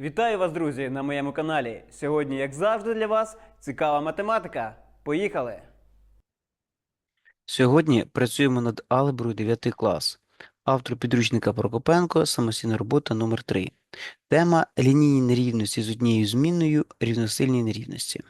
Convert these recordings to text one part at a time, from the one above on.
Вітаю вас, друзі, на моєму каналі. Сьогодні, як завжди, для вас цікава математика. Поїхали! Сьогодні працюємо над алгеброю 9 клас. Автор підручника Прокопенко, самостійна робота номер 3 Тема лінійні нерівності з однією змінною рівносильні нерівності.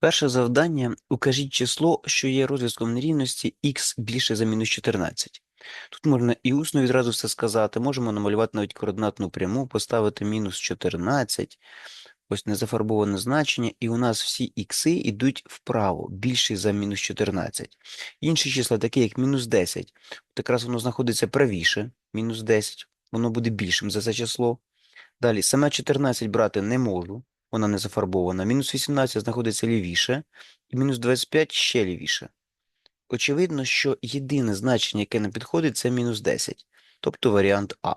Перше завдання – укажіть число, що є розв'язком нерівності х більше за мінус 14. Тут можна і усно відразу все сказати, можемо намалювати навіть координатну пряму, поставити мінус 14, ось незафарбоване значення, і у нас всі ікси йдуть вправо, більше за мінус 14. Інші числа, такі як мінус 10, от якраз воно знаходиться правіше, мінус 10, воно буде більшим за це число. Далі, саме 14 брати не можу, вона не зафарбована. Мінус 18 знаходиться лівіше, і мінус 25 ще лівіше. Очевидно, що єдине значення, яке не підходить, це мінус 10, тобто варіант А.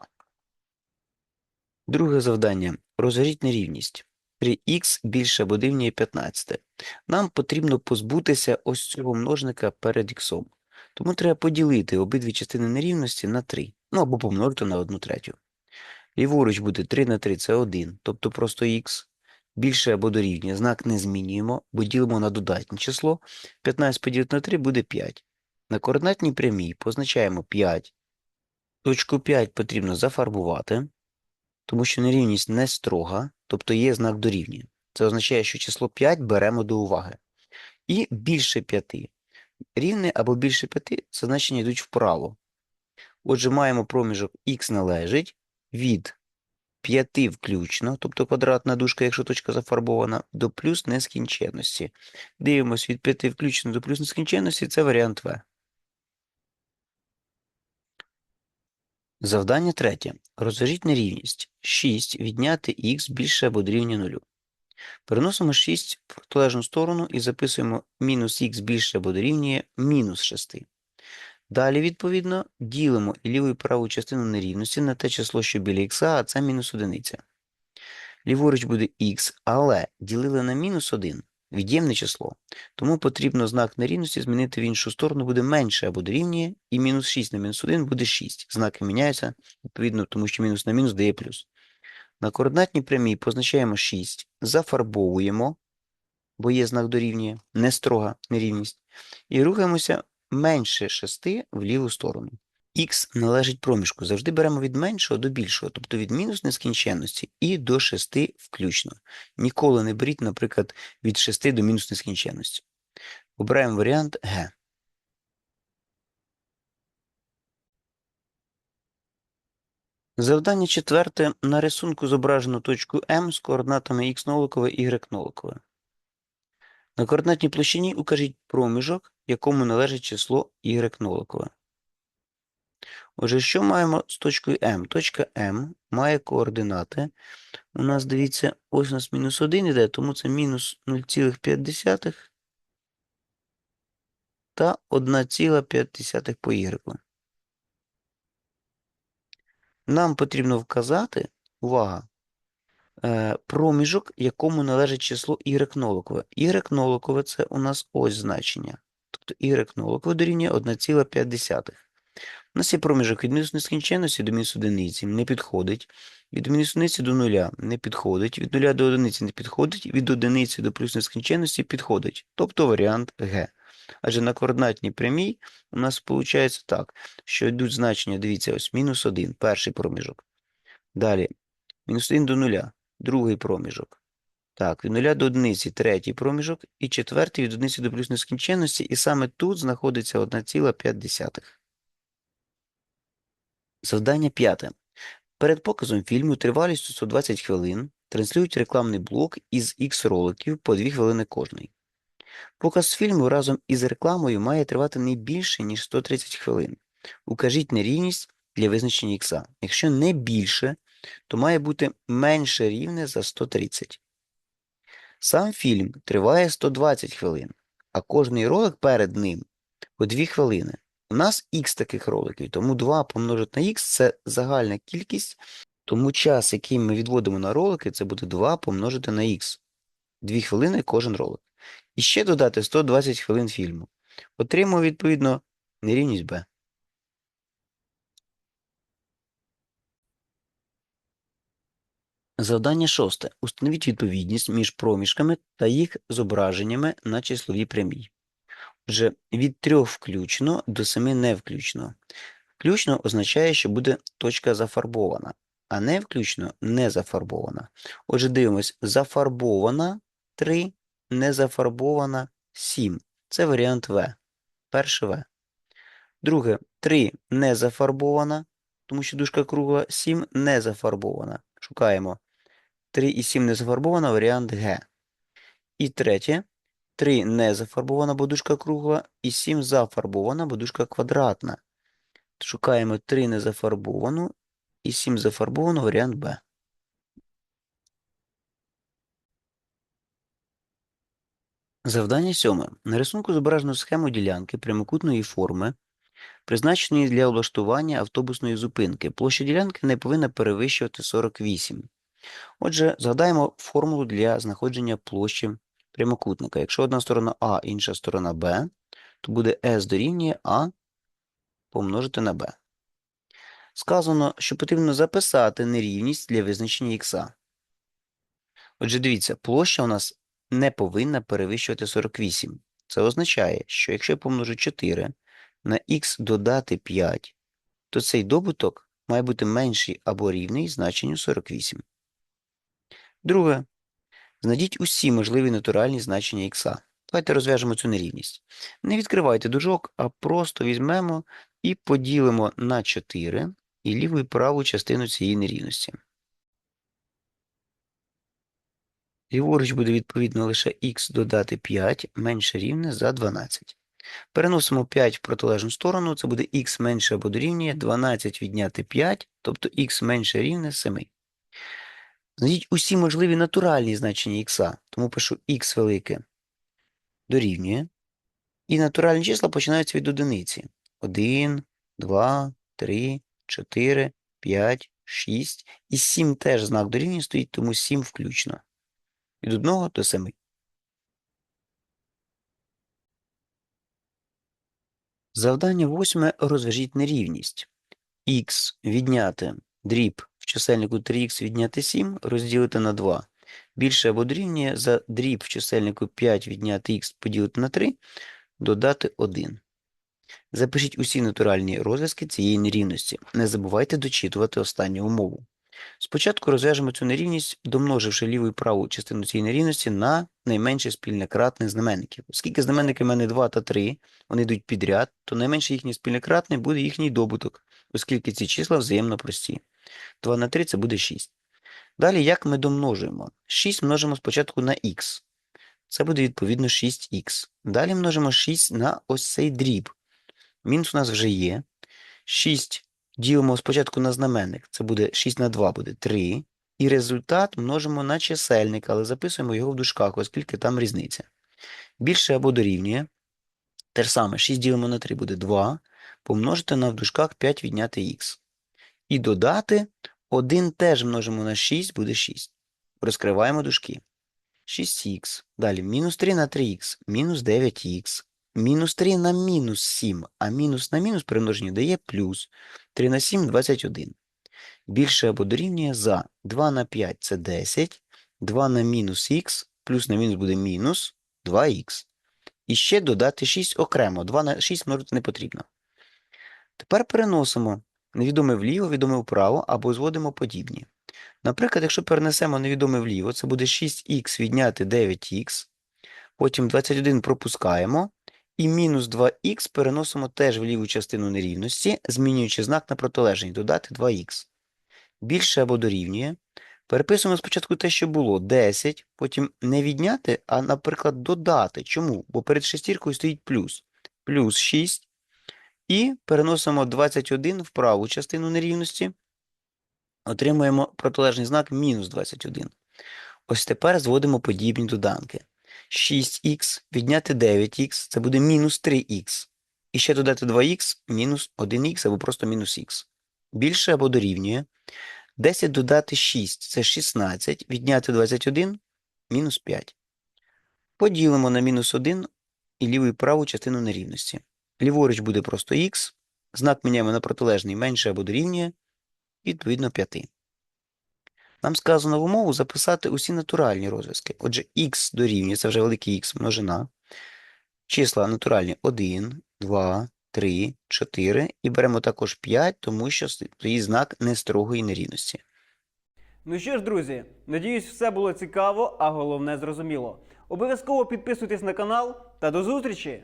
Друге завдання. Розгоріть нерівність. При х більше або дорівнює 15. Нам потрібно позбутися ось цього множника перед х. Тому треба поділити обидві частини нерівності на 3, ну або помножити на 1 третю. Ліворуч буде 3 на 3 – це 1, тобто просто х. Більше або дорівнює, знак не змінюємо, бо ділимо на додатнє число. 15 поділити на 3 буде 5. На координатній прямій позначаємо 5. Точку 5 потрібно зафарбувати, тому що нерівність не строга, тобто є знак дорівнює. Це означає, що число 5 беремо до уваги. І більше 5. Рівне або більше 5 це значення йдуть вправо. Отже, маємо проміжок х належить від 5 включно, тобто квадратна дужка, якщо точка зафарбована, до плюс нескінченності. Дивимось від 5 включно до плюс нескінченності, це варіант В. Завдання третє. Розв'яжіть нерівність. 6 відняти х більше або дорівнює 0. Переносимо 6 в протилежну сторону і записуємо мінус х більше або дорівнює мінус 6. Далі, відповідно, ділимо ліву і праву частину нерівності на те число, що біля х, а це мінус одиниця. Ліворуч буде х, але ділили на мінус 1 від'ємне число. Тому потрібно знак нерівності змінити в іншу сторону, буде менше або дорівнює, і мінус 6 на мінус 1 буде 6. Знаки міняються, відповідно, тому що мінус на мінус дає плюс. На координатній прямій позначаємо 6, зафарбовуємо, бо є знак дорівнює, не строга нерівність, і рухаємося менше 6 в ліву сторону. Х належить проміжку. Завжди беремо від меншого до більшого, тобто від мінус нескінченності і до 6 включно. Ніколи не беріть, наприклад, від 6 до мінус нескінченності. Обираємо варіант Г. Завдання четверте. На рисунку зображено точку М з координатами х ноликове, y ноликове. На координатній площині укажіть проміжок, якому належить число y ноликове. Отже, що маємо з точкою М? Точка М має координати. У нас, дивіться, ось у нас мінус 1 іде, тому це мінус 0,5 та 1,5 по y. Нам потрібно вказати, увага, е, проміжок, якому належить число y ноликове. y ноликове – це у нас ось значення. Y ноликове дорівнює 1,5. У нас є проміжок від мінус нескінченності до мінус одиниці, не підходить. Від мінус одиниці до нуля не підходить. Від нуля до одиниці не підходить. Від одиниці до плюс нескінченності підходить. Тобто варіант Г. Адже на координатній прямій у нас виходить так, що йдуть значення, дивіться, ось мінус 1, перший проміжок. Далі, мінус 1 до нуля, другий проміжок. Так, від нуля до одиниці, третій проміжок, і четвертий від одиниці до плюс нескінченності, і саме тут знаходиться 1,5. Завдання п'яте. Перед показом фільму тривалістю 120 хвилин транслюють рекламний блок із X роликів по 2 хвилини кожний. Показ фільму разом із рекламою має тривати не більше, ніж 130 хвилин. Укажіть нерівність для визначення х. Якщо не більше, то має бути менше рівне за 130. Сам фільм триває 120 хвилин, а кожний ролик перед ним по 2 хвилини. У нас х таких роликів, тому 2 помножити на х – це загальна кількість, тому час, який ми відводимо на ролики, це буде 2 помножити на х. 2 хвилини кожен ролик. І ще додати 120 хвилин фільму. Отримуємо, відповідно, нерівність b. Завдання шосте. Установіть відповідність між проміжками та їх зображеннями на числовій прямій. Отже, від 3 включно до 7 не включно. Включно означає, що буде точка зафарбована, а не включно не зафарбована. Отже, дивимось, зафарбована 3, не зафарбована 7. Це варіант В. Перше В. Друге, 3 не зафарбована, тому що дужка кругла, 7 не зафарбована. Шукаємо 3 і 7 не зафарбована, варіант Г. І третє, 3 не зафарбована, бо кругла, і 7 зафарбована, бо дужка квадратна. Шукаємо 3 не зафарбовану і 7 зафарбовану, варіант Б. Завдання сьоме. На рисунку зображено схему ділянки прямокутної форми, призначеної для облаштування автобусної зупинки. Площа ділянки не повинна перевищувати 48. Отже, згадаємо формулу для знаходження площі прямокутника. Якщо одна сторона А, інша сторона Б, то буде S дорівнює А помножити на b. Сказано, що потрібно записати нерівність для визначення х. Отже, дивіться, площа у нас не повинна перевищувати 48. Це означає, що якщо я помножу 4 на х додати 5, то цей добуток має бути менший або рівний значенню 48. Друге. Знайдіть усі можливі натуральні значення х. Давайте розв'яжемо цю нерівність. Не відкривайте дужок, а просто візьмемо і поділимо на 4 і ліву і праву частину цієї нерівності. Ліворуч буде відповідно лише х додати 5 менше рівне за 12. Переносимо 5 в протилежну сторону, це буде х менше або дорівнює 12 відняти 5, тобто х менше рівне 7. Знайдіть усі можливі натуральні значення х, тому пишу х велике дорівнює. І натуральні числа починаються від одиниці. 1, 2, 3, 4, 5, 6. І 7 теж знак дорівнює стоїть, тому 7 включно. Від 1 до 7. Завдання восьме. Розв'яжіть нерівність. х відняти дріб в чисельнику 3х відняти 7 розділити на 2. Більше або дорівнює за дріб в чисельнику 5 відняти х поділити на 3, додати 1. Запишіть усі натуральні розв'язки цієї нерівності. Не забувайте дочитувати останню умову. Спочатку розв'яжемо цю нерівність, домноживши ліву і праву частину цієї нерівності на найменше спільне кратне знаменників. Оскільки знаменники в мене 2 та 3, вони йдуть підряд, то найменше їхнє спільне кратне буде їхній добуток, оскільки ці числа взаємно прості. 2 на 3 це буде 6. Далі, як ми домножуємо? 6 множимо спочатку на х. Це буде відповідно 6х. Далі множимо 6 на ось цей дріб. Мінус у нас вже є. 6 ділимо спочатку на знаменник. Це буде 6 на 2 буде 3. І результат множимо на чисельник, але записуємо його в дужках, оскільки там різниця. Більше або дорівнює. Те ж саме, 6 ділимо на 3 буде 2. Помножити на в дужках 5 відняти х. І додати 1 теж множимо на 6, буде 6. Розкриваємо дужки. 6х. Далі мінус 3 на 3х, мінус 9х. Мінус 3 на мінус 7, а мінус на мінус при дає плюс. 3 на 7 – 21. Більше або дорівнює за 2 на 5 – це 10, 2 на мінус х, плюс на мінус буде мінус 2х. І ще додати 6 окремо, 2 на 6 множити не потрібно. Тепер переносимо невідоме вліво, відоме вправо або зводимо подібні. Наприклад, якщо перенесемо невідоме вліво, це буде 6х відняти 9х, потім 21 пропускаємо, і мінус 2х переносимо теж в ліву частину нерівності, змінюючи знак на протилежний, додати 2х. Більше або дорівнює. Переписуємо спочатку те, що було 10, потім не відняти, а, наприклад, додати. Чому? Бо перед шестіркою стоїть плюс. Плюс 6. І переносимо 21 в праву частину нерівності. Отримуємо протилежний знак мінус 21. Ось тепер зводимо подібні доданки. 6х відняти 9х, це буде мінус 3х. І ще додати 2х, мінус 1х або просто мінус х. Більше або дорівнює. 10 додати 6 це 16, відняти 21 мінус 5. Поділимо на мінус 1 і ліву і праву частину нерівності. Ліворуч буде просто х, знак міняємо на протилежний менше або дорівнює, відповідно 5. Нам сказано в умову записати усі натуральні розв'язки. Отже, х дорівнює, це вже великий х множина. Числа натуральні 1, 2, 3, 4 і беремо також 5, тому що стоїть знак нестрогої нерівності. Ну що ж, друзі, надіюсь, все було цікаво, а головне зрозуміло. Обов'язково підписуйтесь на канал та до зустрічі!